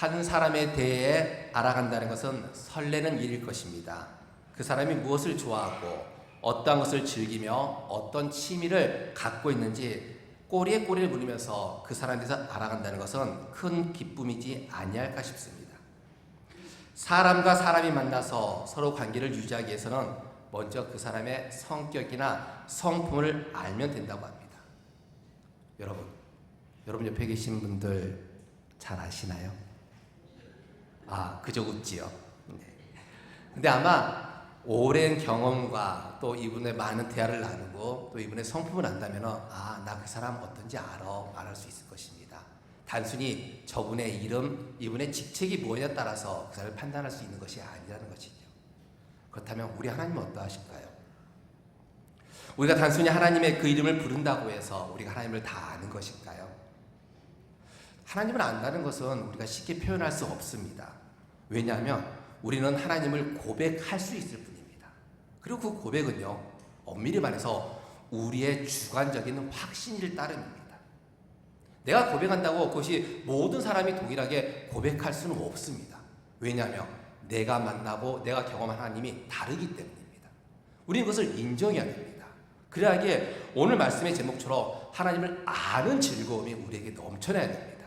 한 사람에 대해 알아간다는 것은 설레는 일일 것입니다. 그 사람이 무엇을 좋아하고 어떠한 것을 즐기며 어떤 취미를 갖고 있는지 꼬리에 꼬리를 물으면서 그 사람에 대해서 알아간다는 것은 큰 기쁨이지 아니할까 싶습니다. 사람과 사람이 만나서 서로 관계를 유지하기 위해서는 먼저 그 사람의 성격이나 성품을 알면 된다고 합니다. 여러분, 여러분 옆에 계신 분들 잘 아시나요? 아, 그저 웃지요. 네. 근데 아마 오랜 경험과 또 이분의 많은 대화를 나누고 또 이분의 성품을 안다면 아, 나 그 사람 어떤지 알아, 말할 수 있을 것입니다. 단순히 저분의 이름, 이분의 직책이 무엇에 따라서 그 사람을 판단할 수 있는 것이 아니라는 것이죠. 그렇다면 우리 하나님은 어떠하실까요? 우리가 단순히 하나님의 그 이름을 부른다고 해서 우리가 하나님을 다 아는 것일까요? 하나님을 안다는 것은 우리가 쉽게 표현할 수 없습니다. 왜냐하면 우리는 하나님을 고백할 수 있을 뿐입니다. 그리고 그 고백은요, 엄밀히 말해서 우리의 주관적인 확신일 따름입니다. 내가 고백한다고 그것이 모든 사람이 동일하게 고백할 수는 없습니다. 왜냐하면 내가 만나고 내가 경험한 하나님이 다르기 때문입니다. 우리는 그것을 인정해야 됩니다. 그래야기에 오늘 말씀의 제목처럼 하나님을 아는 즐거움이 우리에게 넘쳐나야 됩니다.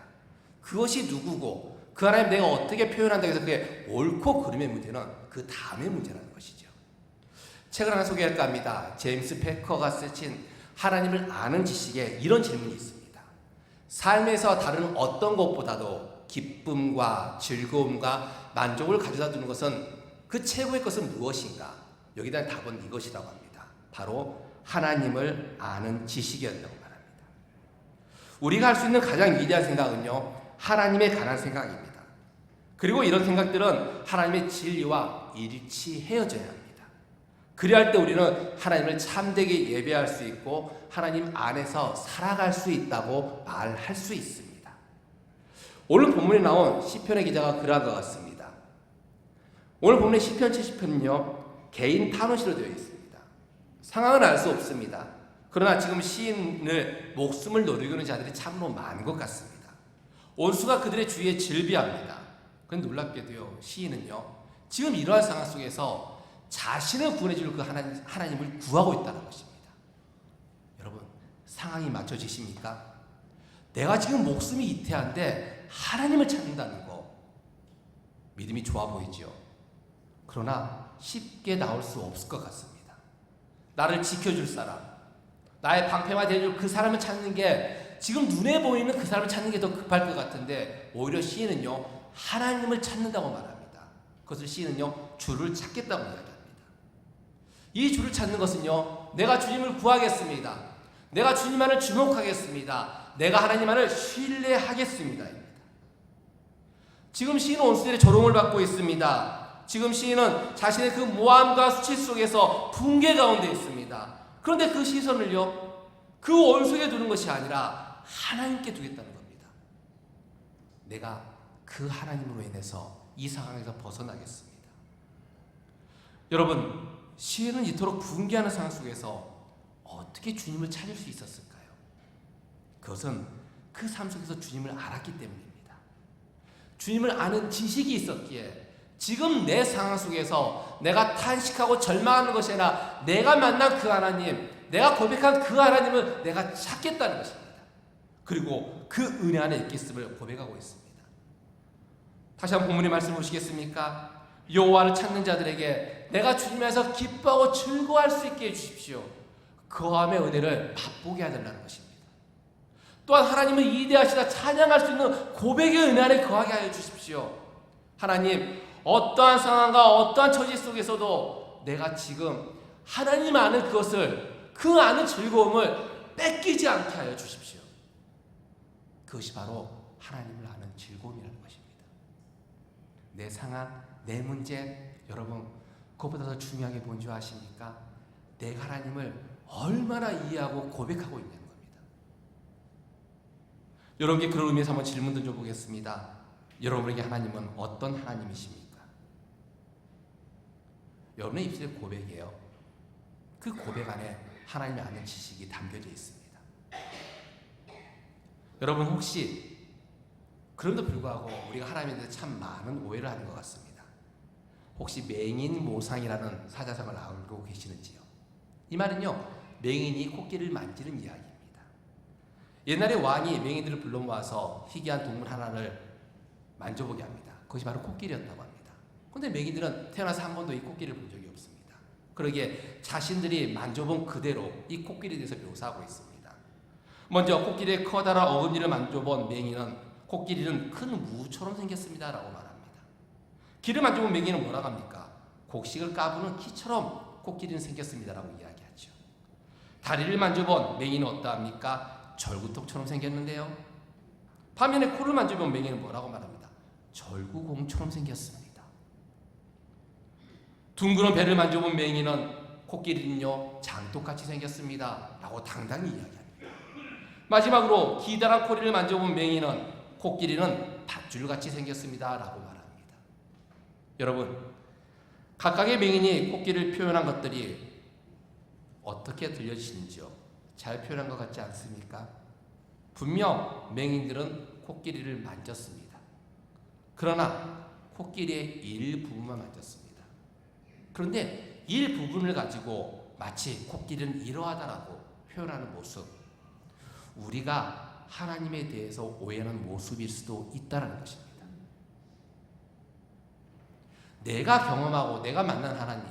그것이 누구고 그 하나님 내가 어떻게 표현한다고 해서 그게 옳고 그름의 문제는 그 다음의 문제라는 것이죠. 책을 하나 소개할까 합니다. 제임스 패커가 쓰신 하나님을 아는 지식에 이런 질문이 있습니다. 삶에서 다른 어떤 것보다도 기쁨과 즐거움과 만족을 가져다 주는 것은 그 최고의 것은 무엇인가? 여기에 답은 이것이라고 합니다. 바로 하나님을 아는 지식이었다고 말합니다. 우리가 할 수 있는 가장 위대한 생각은요, 하나님에 관한 생각입니다. 그리고 이런 생각들은 하나님의 진리와 일치해져야 합니다. 그리할 때 우리는 하나님을 참되게 예배할 수 있고 하나님 안에서 살아갈 수 있다고 말할 수 있습니다. 오늘 본문에 나온 시편의 기자가 그러한 것 같습니다. 오늘 본문의 시편 70편은요 개인 탄원시로 되어 있습니다. 상황은 알 수 없습니다. 그러나 지금 시인을 목숨을 노리고 있는 자들이 참으로 많은 것 같습니다. 온수가 그들의 주위에 질비합니다. 그런데 놀랍게도요 시인은요 지금 이러한 상황 속에서 자신을 구원해줄 그 하나님, 하나님을 구하고 있다는 것입니다. 여러분, 상황이 맞춰지십니까? 내가 지금 목숨이 이태한데 하나님을 찾는다는 거 믿음이 좋아 보이죠. 그러나 쉽게 나올 수 없을 것 같습니다. 나를 지켜줄 사람, 나의 방패가 되줄 그 사람을 찾는 게 지금 눈에 보이는 그 사람을 찾는 게 더 급할 것 같은데 오히려 시인은요 하나님을 찾는다고 말합니다. 그것을 시인은요 주를 찾겠다고 이야기합니다. 이 주를 찾는 것은요, 내가 주님을 구하겠습니다. 내가 주님만을 주목하겠습니다. 내가 하나님만을 신뢰하겠습니다. 지금 시인은 온수들의 조롱을 받고 있습니다. 지금 시인은 자신의 그 모함과 수치 속에서 붕괴 가운데 있습니다. 그런데 그 시선을요, 그 원수에게 두는 것이 아니라 하나님께 두겠다는 겁니다. 내가 그 하나님으로 인해서 이 상황에서 벗어나겠습니다. 여러분, 시인은 이토록 붕괴하는 상황 속에서 어떻게 주님을 찾을 수 있었을까요? 그것은 그 삶 속에서 주님을 알았기 때문입니다. 주님을 아는 지식이 있었기에 지금 내 상황 속에서 내가 탄식하고 절망하는 것이 아니라 내가 만난 그 하나님, 내가 고백한 그 하나님을 내가 찾겠다는 것입니다. 그리고 그 은혜 안에 있겠음을 고백하고 있습니다. 다시 한번 본문의 말씀 보시겠습니까? 여호와를 찾는 자들에게 내가 주님에서 기뻐하고 즐거워할 수 있게 해주십시오. 거함의 은혜를 맛보게 하달라는 것입니다. 또한 하나님은 이대하시다 찬양할 수 있는 고백의 은혜 안에 거하게 하여 주십시오. 하나님 어떠한 상황과 어떠한 처지 속에서도 내가 지금 하나님 아는 그것을 그 아는 즐거움을 뺏기지 않게 하여 주십시오. 그것이 바로 하나님을 아는 즐거움이라는 것입니다. 내 상황, 내 문제, 여러분 그것보다 더 중요한 게 뭔지 아십니까? 내가 하나님을 얼마나 이해하고 고백하고 있냐는 겁니다. 여러분께 그런 의미에서 한번 질문 던져보겠습니다. 여러분에게 하나님은 어떤 하나님이십니까? 여러분의 입술에 고백이에요. 그 고백 안에 하나님의 아는 지식이 담겨져 있습니다. 여러분 혹시 그럼에도 불구하고 우리가 하나님에 대해 참 많은 오해를 하는 것 같습니다. 혹시 맹인 모상이라는 사자성을 알고 계시는지요? 이 말은요, 맹인이 코끼리를 만지는 이야기입니다. 옛날에 왕이 맹인들을 불러 모아서 희귀한 동물 하나를 만져보게 합니다. 그것이 바로 코끼리였다고 합니다. 근데 맹인들은 태어나서 한 번도 이 코끼리를 본 적이 없습니다. 그러기에 자신들이 만져본 그대로 이 코끼리에 대해서 묘사하고 있습니다. 먼저 코끼리의 커다란 어금니를 만져본 맹인은 코끼리는 큰 무처럼 생겼습니다 라고 말합니다. 귀를 만져본 맹인은 뭐라고 합니까? 곡식을 까부는 키처럼 코끼리는 생겼습니다 라고 이야기하죠. 다리를 만져본 맹인은 어떠합니까? 절구통처럼 생겼는데요. 반면에 코를 만져본 맹인은 뭐라고 말합니다? 절구공처럼 생겼습니다. 둥그런 배를 만져본 맹인은 코끼리는요 장독같이 생겼습니다. 라고 당당히 이야기합니다. 마지막으로 기다란 코리를 만져본 맹인은 코끼리는 밧줄같이 생겼습니다. 라고 말합니다. 여러분, 각각의 맹인이 코끼리를 표현한 것들이 어떻게 들려지시는지요? 잘 표현한 것 같지 않습니까? 분명 맹인들은 코끼리를 만졌습니다. 그러나 코끼리의 일부분만 만졌습니다. 그런데 일부분을 가지고 마치 코끼리는 이러하다라고 표현하는 모습, 우리가 하나님에 대해서 오해하는 모습일 수도 있다는 것입니다. 내가 경험하고 내가 만난 하나님,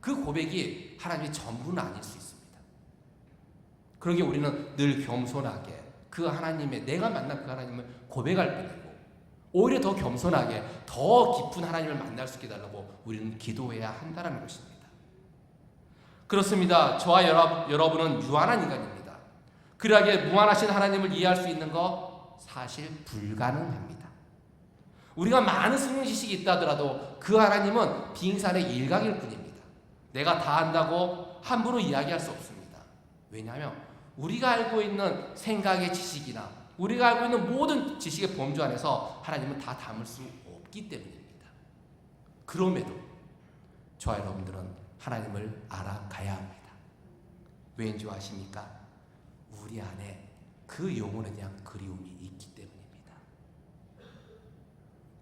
그 고백이 하나님의 전부는 아닐 수 있습니다. 그러기에 우리는 늘 겸손하게 그 하나님의 내가 만난 그 하나님을 고백할 뿐이고 오히려 더 겸손하게 더 깊은 하나님을 만날 수 있게 달라고 우리는 기도해야 한다는 것입니다. 그렇습니다. 저와 여러, 여러분은 유한한 인간입니다. 그러하게 무한하신 하나님을 이해할 수 있는 거 사실 불가능합니다. 우리가 많은 성경 지식이 있다 하더라도 그 하나님은 빙산의 일각일 뿐입니다. 내가 다 안다고 함부로 이야기할 수 없습니다. 왜냐하면 우리가 알고 있는 생각의 지식이나 우리가 알고 있는 모든 지식의 범주 안에서 하나님은 다 담을 수 없기 때문입니다. 그럼에도 저와 여러분들은 하나님을 알아가야 합니다. 왜인 줄 아십니까? 우리 안에 그 영혼에 대한 그리움이 있기 때문입니다.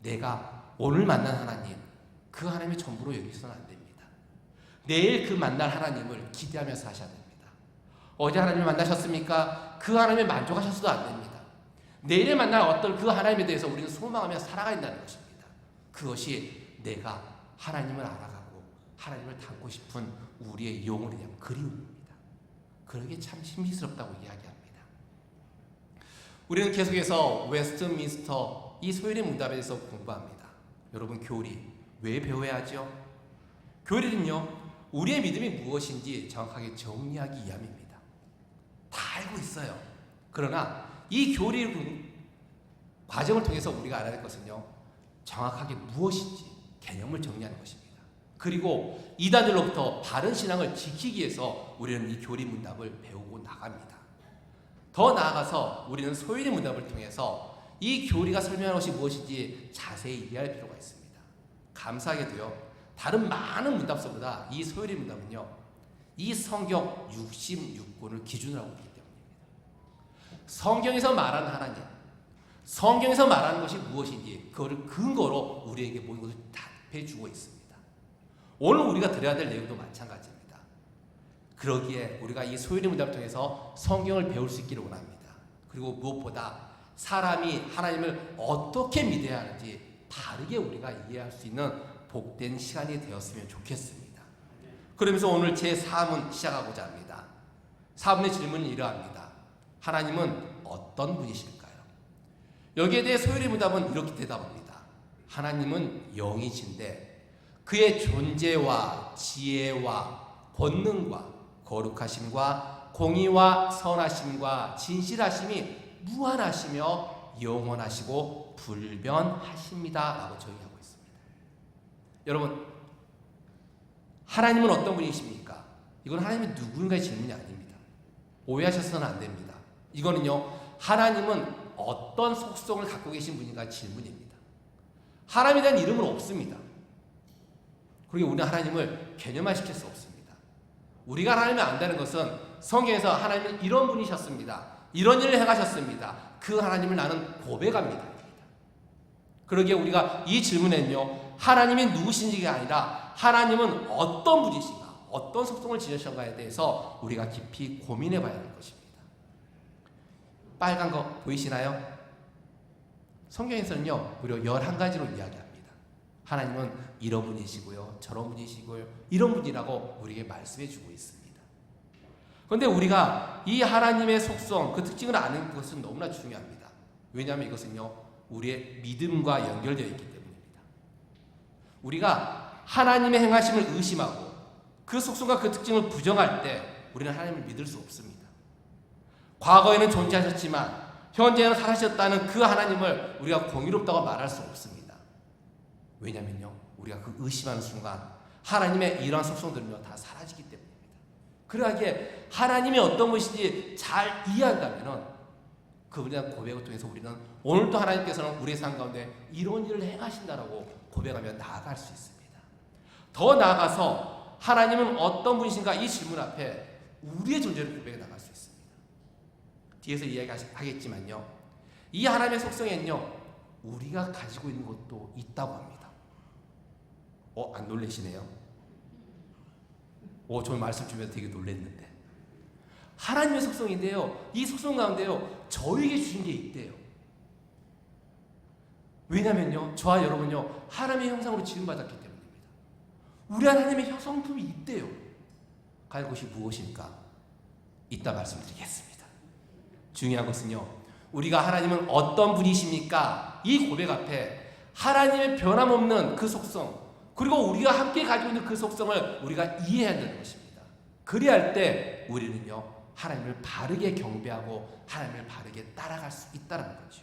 내가 오늘 만난 하나님, 그 하나님의 전부로 여기서는 안 됩니다. 내일 그 만날 하나님을 기대하면서 하셔야 됩니다. 어제 하나님을 만나셨습니까? 그 하나님에 만족하셨어도 안 됩니다. 내일에 만날 어떤 그 하나님에 대해서 우리는 소망하며 살아간다는 것입니다. 그것이 내가 하나님을 알아가고 하나님을 닮고 싶은 우리의 영혼에 대한 그리움입니다. 그러게 참 신비스럽다고 이야기합니다. 우리는 계속해서 웨스트민스터 이 소율의 문답에 대해서 공부합니다. 여러분 교리 왜 배워야 하죠? 교리는요 우리의 믿음이 무엇인지 정확하게 정리하기 위함입니다. 다 알고 있어요. 그러나 이 교리 과정을 통해서 우리가 알아야 될 것은요 정확하게 무엇인지 개념을 정리하는 것입니다. 그리고 이단들로부터 바른 신앙을 지키기 위해서 우리는 이 교리 문답을 배우고 나갑니다. 더 나아가서 우리는 소율의 문답을 통해서 이 교리가 설명하는 것이 무엇인지 자세히 이해할 필요가 있습니다. 감사하게도요, 다른 많은 문답서보다 이 소율의 문답은요, 이 성경 66권을 기준으로 하고 있기 때문입니다. 성경에서 말하는 하나님, 성경에서 말하는 것이 무엇인지 그거를 근거로 우리에게 모든 것을 답해 주고 있습니다. 오늘 우리가 들어야 될 내용도 마찬가지입니다. 그러기에 우리가 이 소율의 문답을 통해서 성경을 배울 수 있기를 원합니다. 그리고 무엇보다 사람이 하나님을 어떻게 믿어야 하는지 바르게 우리가 이해할 수 있는 복된 시간이 되었으면 좋겠습니다. 그러면서 오늘 제 3문 시작하고자 합니다. 4문의 질문은 이러합니다. 하나님은 어떤 분이실까요? 여기에 대해 소율의 문답은 이렇게 대답합니다. 하나님은 영이신데 그의 존재와 지혜와 권능과 거룩하심과 공의와 선하심과 진실하심이 무한하시며 영원하시고 불변하십니다. 라고 정의하고 있습니다. 여러분, 하나님은 어떤 분이십니까? 이건 하나님이 누군가의 질문이 아닙니다. 오해하셔서는 안 됩니다. 이거는요, 하나님은 어떤 속성을 갖고 계신 분인가 질문입니다. 하나님에 대한 이름은 없습니다. 그리고 우리는 하나님을 개념화시킬 수 없습니다. 우리가 하나님을 안다는 것은 성경에서 하나님은 이런 분이셨습니다. 이런 일을 행하셨습니다. 그 하나님을 나는 고백합니다. 그러기에 우리가 이 질문에는요, 하나님이 누구신지가 아니라 하나님은 어떤 분이신가, 어떤 속성을 지니신가에 대해서 우리가 깊이 고민해 봐야 될 것입니다. 빨간 거 보이시나요? 성경에서는요, 무려 11가지로 이야기합니다. 하나님은 이런 분이시고요, 저런 분이시고요, 이런 분이라고 우리에게 말씀해 주고 있습니다. 그런데 우리가 이 하나님의 속성, 그 특징을 아는 것은 너무나 중요합니다. 왜냐하면 이것은요, 우리의 믿음과 연결되어 있기 때문입니다. 우리가 하나님의 행하심을 의심하고 그 속성과 그 특징을 부정할 때 우리는 하나님을 믿을 수 없습니다. 과거에는 존재하셨지만 현재는 사라졌다는 그 하나님을 우리가 공의롭다고 말할 수 없습니다. 왜냐면요, 우리가 그 의심하는 순간 하나님의 이러한 속성들은요 다 사라지기 때문입니다. 그러기에 하나님이 어떤 것인지 잘 이해한다면은 그분에 대한 고백을 통해서 우리는 오늘도 하나님께서는 우리의 삶 가운데 이런 일을 행하신다라고 고백하며 나아갈 수 있습니다. 더 나아가서 하나님은 어떤 분이신가 이 질문 앞에 우리의 존재를 고백해 나갈 수 있습니다. 뒤에서 이야기하겠지만요. 이 하나님의 속성에는요. 우리가 가지고 있는 것도 있다고 합니다. 어, 안 놀라시네요? 오, 저 말씀 주면서 되게 놀랐는데. 하나님의 속성인데요. 이 속성 가운데요. 저에게 주신 게 있대요. 왜냐면요. 저와 여러분요. 하나님의 형상으로 지음받았기 때문입니다. 우리 하나님의 성품이 있대요. 갈 곳이 무엇입니까? 이따 말씀드리겠습니다. 중요한 것은요. 우리가 하나님은 어떤 분이십니까? 이 고백 앞에 하나님의 변함없는 그 속성, 그리고 우리가 함께 가지고 있는 그 속성을 우리가 이해해야 되는 것입니다. 그래야 할때 우리는요, 하나님을 바르게 경배하고 하나님을 바르게 따라갈 수 있다는 거죠.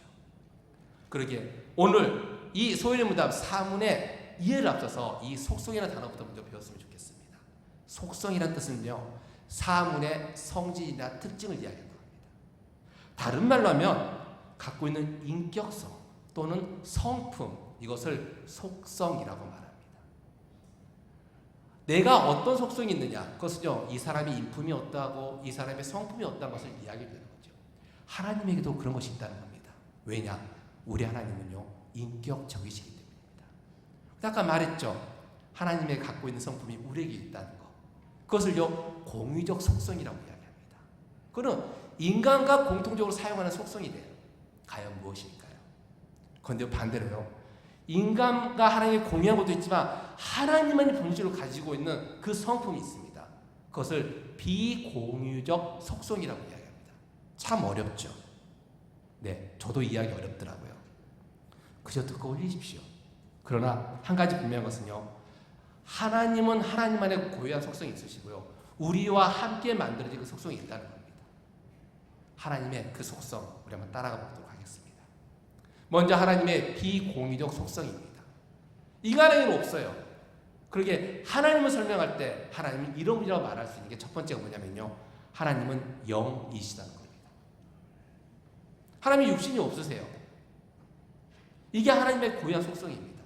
그러기에 오늘 이 소인의 무답 사문의 이해를 앞서서 이 속성이라는 단어부터 먼저 배웠으면 좋겠습니다. 속성이란 뜻은요, 사문의 성질이나 특징을 이야기하는 겁니다. 다른 말로 하면 갖고 있는 인격성 또는 성품 이것을 속성이라고 말합니다. 내가 어떤 속성이 있느냐 그것은요 이 사람이 인품이 어떠하고 이 사람의 성품이 어떠한 것을 이야기해 주는 거죠. 하나님에게도 그런 것이 있다는 겁니다. 왜냐? 우리 하나님은요 인격적이시기 때문입니다. 아까 말했죠. 하나님의 갖고 있는 성품이 우리에게 있다는 것. 그것을요 공유적 속성이라고 이야기합니다. 그는 인간과 공통적으로 사용하는 속성이 돼요. 과연 무엇일까요? 그런데 반대로요. 인간과 하나님이 공유한 것도 있지만 하나님만이 본질로 가지고 있는 그 성품이 있습니다. 그것을 비공유적 속성이라고 이야기합니다. 참 어렵죠. 네, 저도 이해하기 어렵더라고요. 그저 듣고 올리십시오. 그러나 한 가지 분명한 것은요. 하나님은 하나님만의 고유한 속성이 있으시고요. 우리와 함께 만들어진 그 속성이 있다는 겁니다. 하나님의 그 속성 우리 한번 따라가 보도록 하겠습니다. 먼저 하나님의 비공유적 속성입니다. 인간에게는 없어요. 그러게 하나님을 설명할 때 하나님은 이런 분이라고 말할 수 있는 게 첫 번째가 뭐냐면요. 하나님은 영이시다는 겁니다. 하나님이 육신이 없으세요. 이게 하나님의 고유한 속성입니다.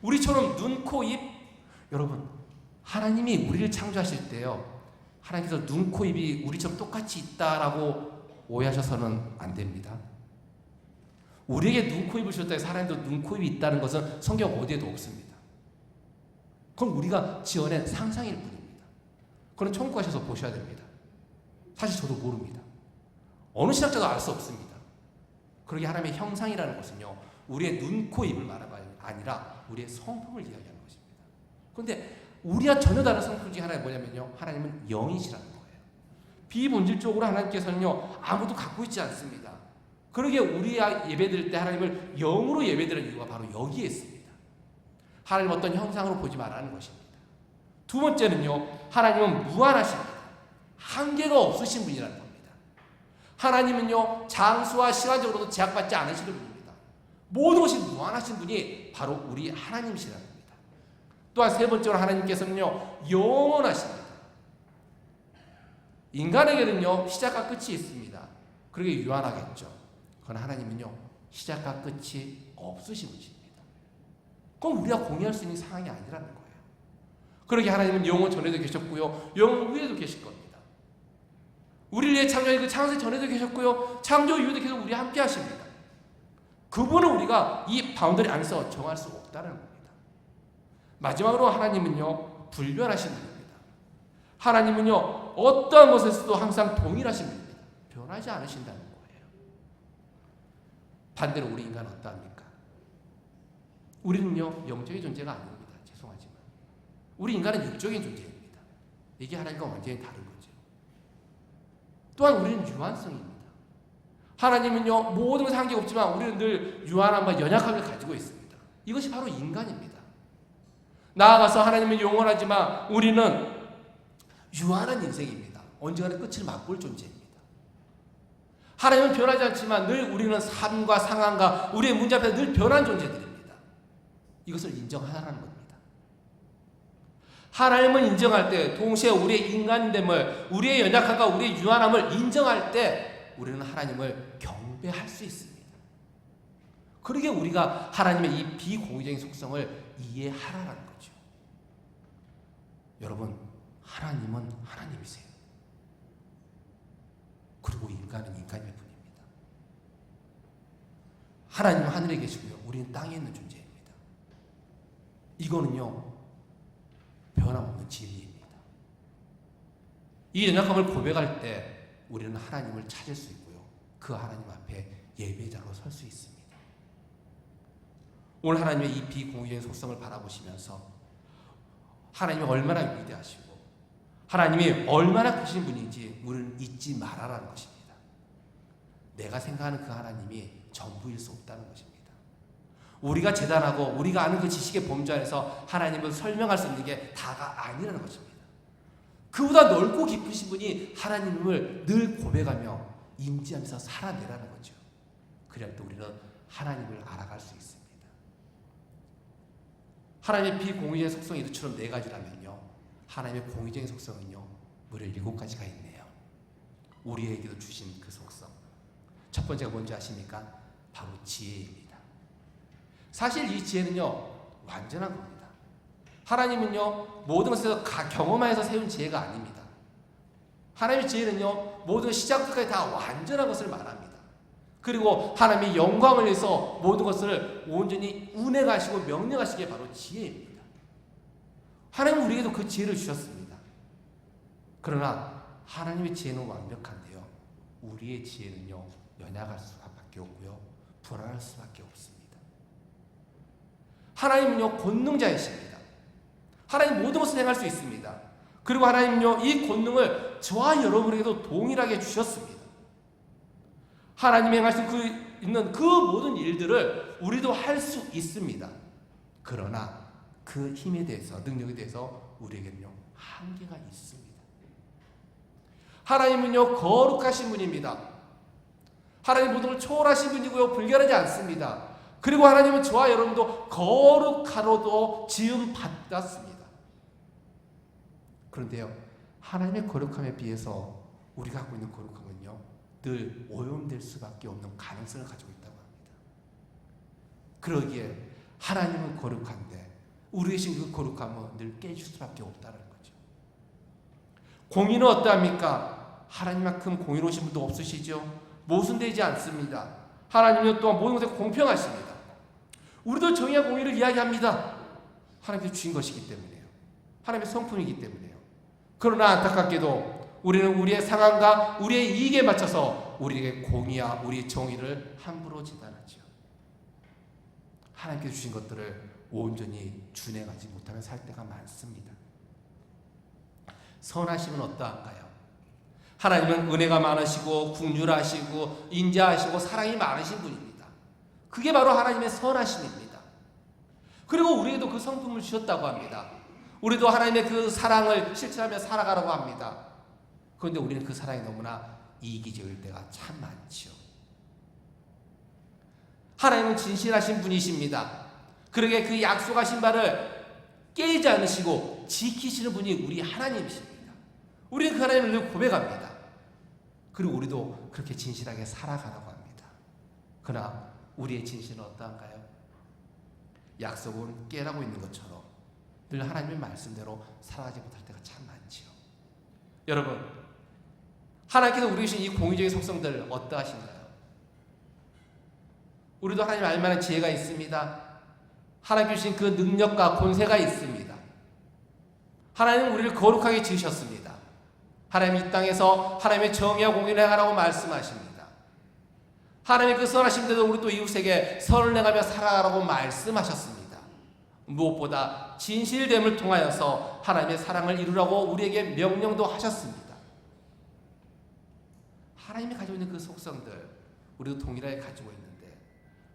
우리처럼 눈, 코, 입 여러분 하나님이 우리를 창조하실 때요. 하나님께서 눈, 코, 입이 우리처럼 똑같이 있다라고 오해하셔서는 안 됩니다. 우리에게 눈, 코, 입을 주셨다 해서 하나님도 눈, 코, 입이 있다는 것은 성경 어디에도 없습니다. 그건 우리가 지어낸 상상일 뿐입니다. 그건 가셔서 보셔야 됩니다. 사실 저도 모릅니다. 어느 신학자도 알 수 없습니다. 그러게 하나님의 형상이라는 것은요, 우리의 눈, 코, 입을 말하는 게 아니라 우리의 성품을 이야기하는 것입니다. 그런데 우리와 전혀 다른 성품 중에 하나가 뭐냐면요, 하나님은 영이시라는 거예요. 비본질적으로 하나님께서는요, 아무도 갖고 있지 않습니다. 그러게 우리가 예배드릴 때 하나님을 영으로 예배드리는 이유가 바로 여기에 있습니다. 하나님 어떤 형상으로 보지 말라는 것입니다. 두 번째는요, 하나님은 무한하십니다. 한계가 없으신 분이라는 겁니다. 하나님은요, 장수와 시간적으로도 제약받지 않으시는 분입니다. 모든 것이 무한하신 분이 바로 우리 하나님이시라는 겁니다. 또한 세 번째로 하나님께서는요, 영원하십니다. 인간에게는요, 시작과 끝이 있습니다. 그러게 유한하겠죠. 그러나 하나님은요, 시작과 끝이 없으신 분이십니다. 그건 우리가 공유할 수 있는 상황이 아니라는 거예요. 그러게 하나님은 영원 전에도 계셨고요, 영원 후에도 계실 겁니다. 우리를 위해 창조한 그 창세 전에도 계셨고요, 창조 이후에도 계속 우리 함께 하십니다. 그분은 우리가 이 바운더리 안에서 정할 수 없다는 겁니다. 마지막으로 하나님은요 불변하신 분입니다. 하나님은요 어떠한 것에서도 항상 동일하신 분입니다. 변하지 않으신다는 거예요. 반대로 우리 인간은 어떠합니까? 우리는요 영적인 존재가 아닙니다. 죄송하지만 우리 인간은 육적인 존재입니다. 이게 하나님과 완전히 다른 거죠. 또한 우리는 유한성입니다. 하나님은요 모든 것에 한계 없지만 우리는 늘 유한함과 연약함을 가지고 있습니다. 이것이 바로 인간입니다. 나아가서 하나님은 영원하지만 우리는 유한한 인생입니다. 언젠가는 끝을 맛볼 존재입니다. 하나님은 변하지 않지만 늘 우리는 삶과 상황과 우리의 문제 앞에 늘 변한 존재들입니다. 이것을 인정하라는 겁니다. 하나님을 인정할 때 동시에 우리의 인간됨을 우리의 연약함과 우리의 유한함을 인정할 때 우리는 하나님을 경배할 수 있습니다. 그러게 우리가 하나님의 이 비공의적인 속성을 이해하라는 거죠. 여러분, 하나님은 하나님이세요. 그리고 인간은 인간일 뿐입니다. 하나님은 하늘에 계시고요. 우리는 땅에 있는 존재입니다. 이거는요, 변함없는 진리입니다. 이 연약함을 고백할 때 우리는 하나님을 찾을 수 있고요. 그 하나님 앞에 예배자로 설 수 있습니다. 오늘 하나님의 이 비공의적인 속성을 바라보시면서 하나님이 얼마나 위대하시고 하나님이 얼마나 크신 분인지 우리는 잊지 말아라는 것입니다. 내가 생각하는 그 하나님이 전부일 수 없다는 것입니다. 우리가 재단하고 우리가 아는 그 지식의 범주 안에서 하나님을 설명할 수 있는 게 다가 아니라는 것입니다. 그보다 넓고 깊으신 분이 하나님을 늘 고백하며 임지하면서 살아내라는 거죠. 그래야 또 우리는 하나님을 알아갈 수 있습니다. 하나님의 비공의적인 속성이 이처럼 네 가지라면요. 하나님의 공의적인 속성은요. 무려 일곱 가지가 있네요. 우리에게도 주신 그 속성. 첫 번째가 뭔지 아십니까? 바로 지혜입니다. 사실 이 지혜는요. 완전한 겁니다. 하나님은요. 모든 것에서 경험하여서 세운 지혜가 아닙니다. 하나님의 지혜는요. 모든 시작부터까지 다 완전한 것을 말합니다. 그리고 하나님의 영광을 위해서 모든 것을 온전히 운행하시고 명령하시기에 바로 지혜입니다. 하나님은 우리에게도 그 지혜를 주셨습니다. 그러나 하나님의 지혜는 완벽한데요. 우리의 지혜는요. 연약할 수밖에 없고요. 불안할 수밖에 없습니다. 하나님은요. 권능자이십니다. 하나님 모든 것을 행할 수 있습니다. 그리고 하나님은요. 이 권능을 저와 여러분에게도 동일하게 주셨습니다. 하나님이 행하신 그 있는 그 모든 일들을 우리도 할 수 있습니다. 그러나 그 힘에 대해서 능력에 대해서 우리에게는요 한계가 있습니다. 하나님은요 거룩하신 분입니다. 하나님 모든 걸 초월하신 분이고요 불결하지 않습니다. 그리고 하나님은 저와 여러분도 거룩하로도 지음 받았습니다. 그런데요 하나님의 거룩함에 비해서 우리가 갖고 있는 거룩함은요 늘 오염될 수밖에 없는 가능성을 가지고 있다고 합니다. 그러기에 하나님은 거룩한데 우리 계신 그 거룩함은 늘 깨질 수밖에 없다는 거죠. 공의는 어떠합니까? 하나님만큼 공의로우신 분도 없으시죠? 모순되지 않습니다. 하나님은 또한 모든 것에 공평하십니다. 우리도 정의와 공의를 이야기합니다. 하나님께서 주신 것이기 때문에요. 하나님의 성품이기 때문에요. 그러나 안타깝게도 우리는 우리의 상황과 우리의 이익에 맞춰서 우리에게 공의와 우리의 정의를 함부로 재단하죠. 하나님께서 주신 것들을 온전히 준행하지 못하며 살 때가 많습니다. 선하심은 어떠한가요? 하나님은 은혜가 많으시고 국률하시고 인자하시고 사랑이 많으신 분입니다. 그게 바로 하나님의 선하심입니다. 그리고 우리에도 그 성품을 주셨다고 합니다. 우리도 하나님의 그 사랑을 실천하며 살아가라고 합니다. 그런데 우리는 그 사랑이 너무나 이기적일 때가 참 많죠. 하나님은 진실하신 분이십니다. 그러게 그 약속하신 바를 깨지 않으시고 지키시는 분이 우리 하나님이십니다. 우리는 그 하나님을 늘 고백합니다. 그리고 우리도 그렇게 진실하게 살아가라고 합니다. 그러나 우리의 진실은 어떠한가요? 약속은 깨라고 있는 것처럼 늘 하나님의 말씀대로 살아가지 못할 때가 참 많지요. 여러분, 하나님께서 우리 주신 이 공의적인 속성들 어떠하신가요? 우리도 하나님 알만한 지혜가 있습니다. 하나님 주신 그 능력과 권세가 있습니다. 하나님은 우리를 거룩하게 지으셨습니다. 하나님 이 땅에서 하나님의 정의와 공의를 행하라고 말씀하십니다. 하나님의 그 선하신 대로 우리 또 이웃에게 선을 행하며 살아가라고 말씀하셨습니다. 무엇보다 진실됨을 통하여서 하나님의 사랑을 이루라고 우리에게 명령도 하셨습니다. 하나님이 가지고 있는 그 속성들 우리도 동일하게 가지고 있는데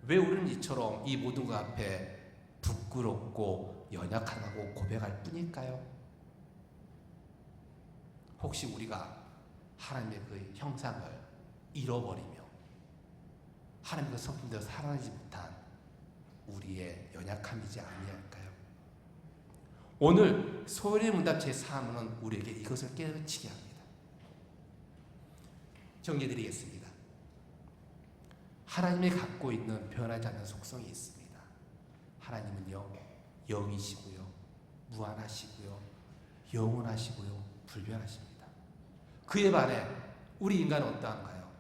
왜 우리는 이처럼 이 모든 것 앞에 부끄럽고 연약하다고 고백할 뿐일까요? 혹시 우리가 하나님의 그 형상을 잃어버리며 하나님의 그 성품대로 살아내지 못한 우리의 연약함이지 아니할까요? 오늘 소율의 문답 제3은 우리에게 이것을 깨우치게 합니다. 정리드리겠습니다. 하나님이 갖고 있는 변하지 않는 속성이 있습니다. 하나님은요 영이시고요 무한하시고요 영원하시고요 불변하십니다. 그에 반해 우리 인간은 어떠한가요?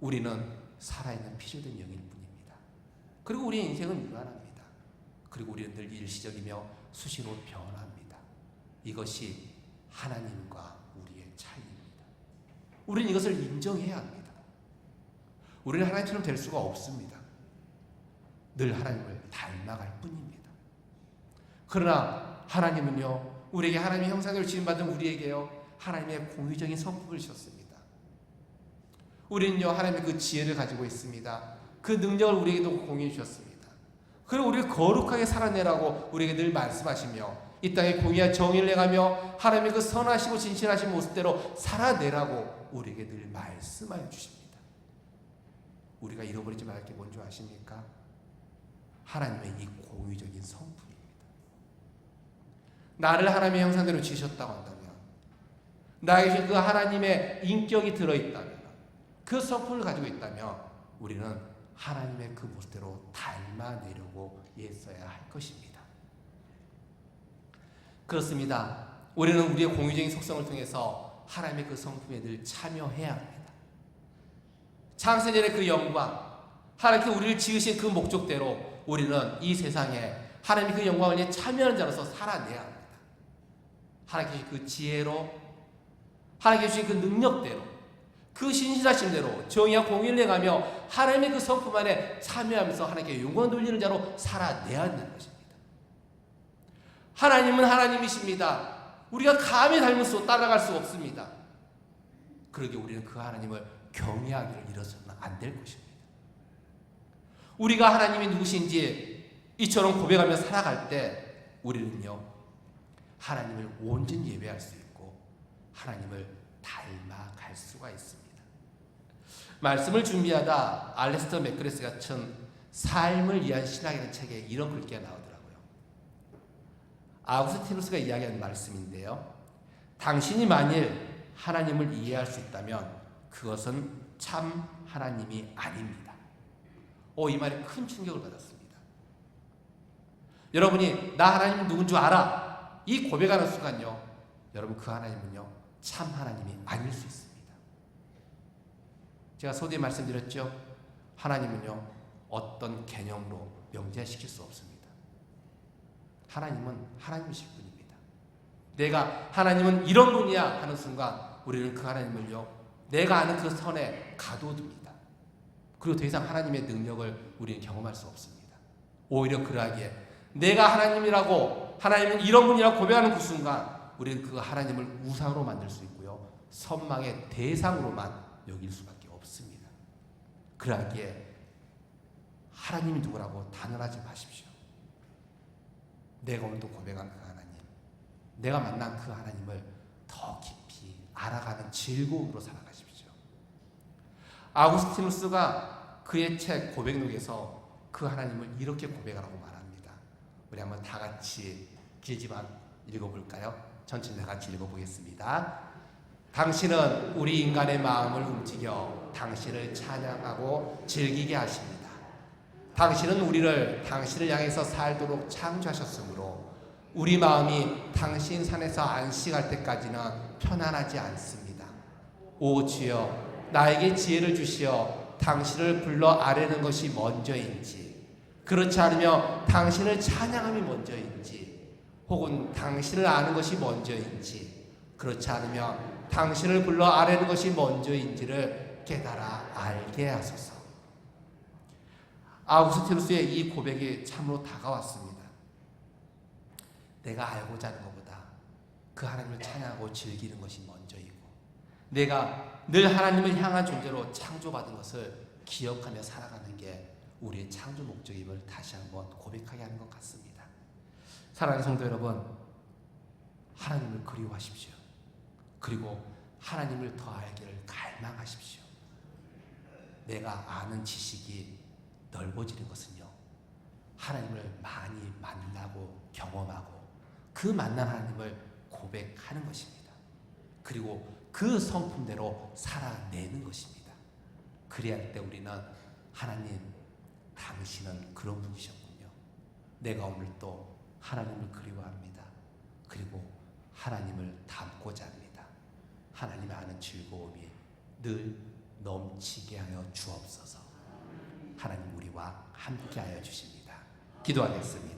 우리는 살아있는 피조된 영일 뿐입니다. 그리고 우리의 인생은 유한합니다. 그리고 우리는 늘 일시적이며 수시로 변합니다. 이것이 하나님과 우리의 차이입니다. 우리는 이것을 인정해야 합니다. 우리는 하나님처럼 될 수가 없습니다. 늘 하나님을 닮아갈 뿐입니다. 그러나 하나님은요, 우리에게 하나님의 형상을 지음받은 우리에게요, 하나님의 공의적인 성품을 주셨습니다. 우리는요, 하나님의 그 지혜를 가지고 있습니다. 그 능력을 우리에게도 공유해 주셨습니다. 그리고 우리를 거룩하게 살아내라고 우리에게 늘 말씀하시며, 이 땅에 공의와 정의를 행하며 하나님의 그 선하시고 진실하신 모습대로 살아내라고 우리에게 늘 말씀하여 주십니다. 우리가 잃어버리지 말할 게 뭔지 아십니까? 하나님의 이 공의적인 성품입니다. 나를 하나님의 형상대로 지으셨다고 한다면, 나에게 그 하나님의 인격이 들어있다면, 그 성품을 가지고 있다면, 우리는 하나님의 그 모습대로 닮아내려고 애써야 할 것입니다. 그렇습니다. 우리는 우리의 공유적인 속성을 통해서 하나님의 그 성품에 늘 참여해야 합니다. 창세전의 그 영광, 하나님께 우리를 지으신 그 목적대로 우리는 이 세상에 하나님의 그 영광을 위해 참여하는 자로서 살아내야 합니다. 하나님께 그 지혜로, 하나님께 주신 그 능력대로, 그 신실하신 대로 정의와 공의를 행하며 하나님의 그 성품 안에 참여하면서 하나님께 영광 돌리는 자로 살아내야 한다는 것입니다. 하나님은 하나님이십니다. 우리가 감히 닮을 수 따라갈 수 없습니다. 그러게 우리는 그 하나님을 경외하기를 잃어서는 안 될 것입니다. 우리가 하나님이 누구신지 이처럼 고백하며 살아갈 때 우리는요 하나님을 온전히 예배할 수 있고 하나님을 닮아갈 수가 있습니다. 말씀을 준비하다 알레스터 맥그레스가 쓴 삶을 위한 신학이라는 책에 이런 글귀가 나오더라고요. 아우스티누스가 이야기한 말씀인데요. 당신이 만일 하나님을 이해할 수 있다면 그것은 참 하나님이 아닙니다. 오, 이 말에 큰 충격을 받았습니다. 여러분이 나 하나님 누군 줄 알아. 이 고백하는 순간요. 여러분 그 하나님은요. 참 하나님이 아닐 수 있습니다. 제가 소뒤에 말씀드렸죠. 하나님은요. 어떤 개념으로 명제시킬 수 없습니다. 하나님은 하나님이실 뿐입니다. 내가 하나님은 이런 분이야 하는 순간 우리는 그 하나님을요. 내가 아는 그 선에 가둬둡니다. 그리고 더 이상 하나님의 능력을 우리는 경험할 수 없습니다. 오히려 그러하기에 내가 하나님이라고 하나님은 이런 분이라고 고백하는 그 순간 우리는 그 하나님을 우상으로 만들 수 있고요. 선망의 대상으로만 여길 없습니다. 그러하기에 하나님이 누구라고 단언하지 마십시오. 내가 오늘도 고백한 그 하나님, 내가 만난 그 하나님을 더 깊이 알아가는 즐거움으로 살아가십시오. 아구스티누스가 그의 책 고백록에서 그 하나님을 이렇게 고백하라고 말합니다. 우리 한번 다 같이 길지만 읽어볼까요? 천천히 다 같이 읽어보겠습니다. 당신은 우리 인간의 마음을 움직여 당신을 찬양하고 즐기게 하십니다. 당신은 우리를 당신을 향해서 살도록 창조하셨으므로 우리 마음이 당신 산에서 안식할 때까지는 편안하지 않습니다. 오 주여 나에게 지혜를 주시어 당신을 불러 아뢰는 것이 먼저인지 그렇지 않으면 당신을 찬양함이 먼저인지 혹은 당신을 아는 것이 먼저인지 그렇지 않으면 당신을 불러 아뢰는 것이 먼저인지를 깨달아 알게 하소서. 아우스티누스의 이 고백이 참으로 다가왔습니다. 내가 알고자 하는 것보다 그 하나님을 찬양하고 즐기는 것이 먼저이고 내가 늘 하나님을 향한 존재로 창조받은 것을 기억하며 살아가는 게 우리의 창조 목적임을 다시 한번 고백하게 하는 것 같습니다. 사랑하는 성도 여러분, 하나님을 그리워하십시오. 그리고 하나님을 더 알기를 갈망하십시오. 내가 아는 지식이 넓어지는 것은요, 하나님을 많이 만나고 경험하고 그 만난 하나님을 고백하는 것입니다. 그리고 그 성품대로 살아내는 것입니다. 그래야 할 때 우리는 하나님, 당신은 그런 분이셨군요. 내가 오늘 또 하나님을 그리워합니다. 그리고 하나님을 닮고자 합니다. 하나님 아는 즐거움이 늘 넘치게 하여 주옵소서. 하나님 우리와 함께 하여 주십니다. 기도하겠습니다.